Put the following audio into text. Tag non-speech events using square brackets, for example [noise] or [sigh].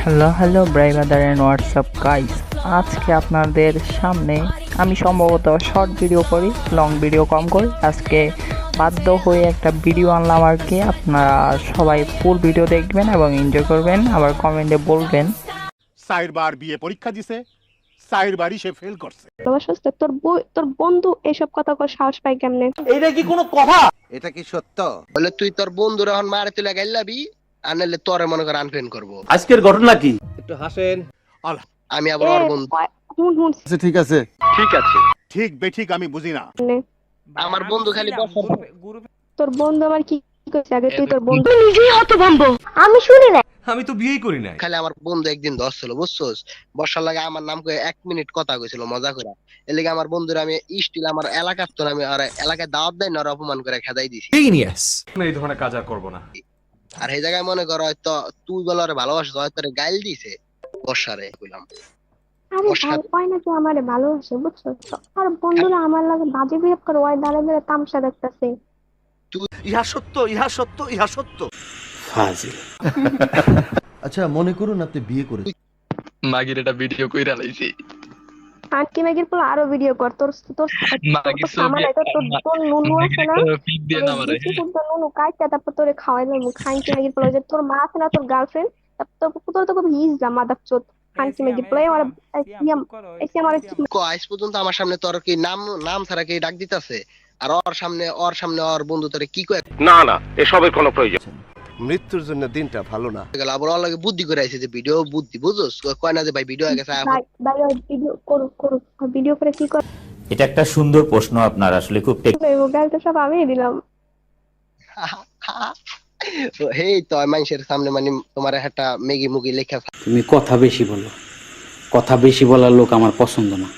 Hello hello ব্রাইভাদার and WhatsApp guys আজকে আপনাদের সামনে আমি সম্ভবত শর্ট ভিডিও করি লং ভিডিও কম করি। আজকে বাধ্য হয়ে একটা ভিডিও আনলাম আর কি। আপনারা সবাই ফুল ভিডিও দেখবেন এবং এনজয় করবেন আবার কমেন্টে বলবেন। বার বিয়ে পরীক্ষা দিছে চার বারই সে ফেল করছে। ভালোবাসিস তো? তোর বই তোর বন্ধু এইসব কথা কর সাহস পাই কেমনে? এটা কি সত্য? বলে তুই তোর বন্ধুরা এখন মারে তুলে গাইলাবি আর নাহলে তোরে মনে কর আনফ্রেন্ড করব। আজকের ঘটনা কি? আমি আবার ওর এ, বন্ধু। কয়- হুন হুন ঠিক আছে। ঠিক বেঠিক আমি বুঝি না। আমার বন্ধু খালি বছর তোর বন্ধু আমার কি কইছে আগে তুই তোর বন্ধু আমি তো বিয়েই করি নাই। খালি আমার বন্ধু একদিন ধরছিল বুঝছোস? বর্ষার লাগে আমার নাম করে এক মিনিট কথা কইছিল মজা করে এর লেগে আমার বন্ধুরা আমি স্টিল আমার এলাকার তো আমি আর এলাকায় দাওয়াত দেয় না অপমান করে খেদাই দিছি। এই ধরনের কাজ আর করব না। আর এই জায়গায় মনে কর হয়তো তুই বলে ওরে ভালোবাসিস হয়তো গাইল দিছে বর্ষারে বললাম আরে ভাই ওই নাকি আমারে ভালোবাসে বুঝছ? আর বন্ধুরা আমার লাগে বাজে বিহেভ করে ওই দাঁড়ায় দাঁড়ায় তামসা দেখতেছে। ইহা সত্য ইহা সত্য ইহা সত্য। ফাজিল। আচ্ছা মনে করুন আপনি বিয়ে করে মাগির এটা ভিডিও কইরা লাইছি। আন্টি ম্যাগির পোলা আরও ভিডিও কর। তোর তোর ছবি এটা তোর তোর নুনু আছে না? তোর তোর নুনু কাইটা তারপর তোরে খাওয়াই দেবো। খাইতে ম্যাগির পোলা। যে তোর মা আছে না তোর গার্লফ্রেন্ড তারপর তোর তো খুব হিজ যা মাদার চোদ। আন্টি ম্যাগির পোলা আমার এসে আমার কো আজ পর্যন্ত আমার সামনে তোর কি নাম নাম ছাড়া কি ডাক দিতাছে? আর ওর সামনে ওর সামনে ওর বন্ধু তোরে কি কয়ে? না না এসবের কোনো প্রয়োজন মৃত্যুর জন্য দিনটা ভালো না। আবার লাগে বুদ্ধি করে আইছে যে ভিডিও বুদ্ধি বুঝছস কয় না যে ভাই ভিডিও গেছে ভাই ভাই ভিডিও করুক করুক ভিডিও করে কি করে এটা একটা সুন্দর প্রশ্ন আপনার আসলে খুব মোবাইল তো সব আমিই দিলাম। [laughs] হেই তো মানুষের সামনে মানে তোমার একটা মেগি মুগি লেখা তুমি কথা বেশি বলো। কথা বেশি বলার লোক আমার পছন্দ না।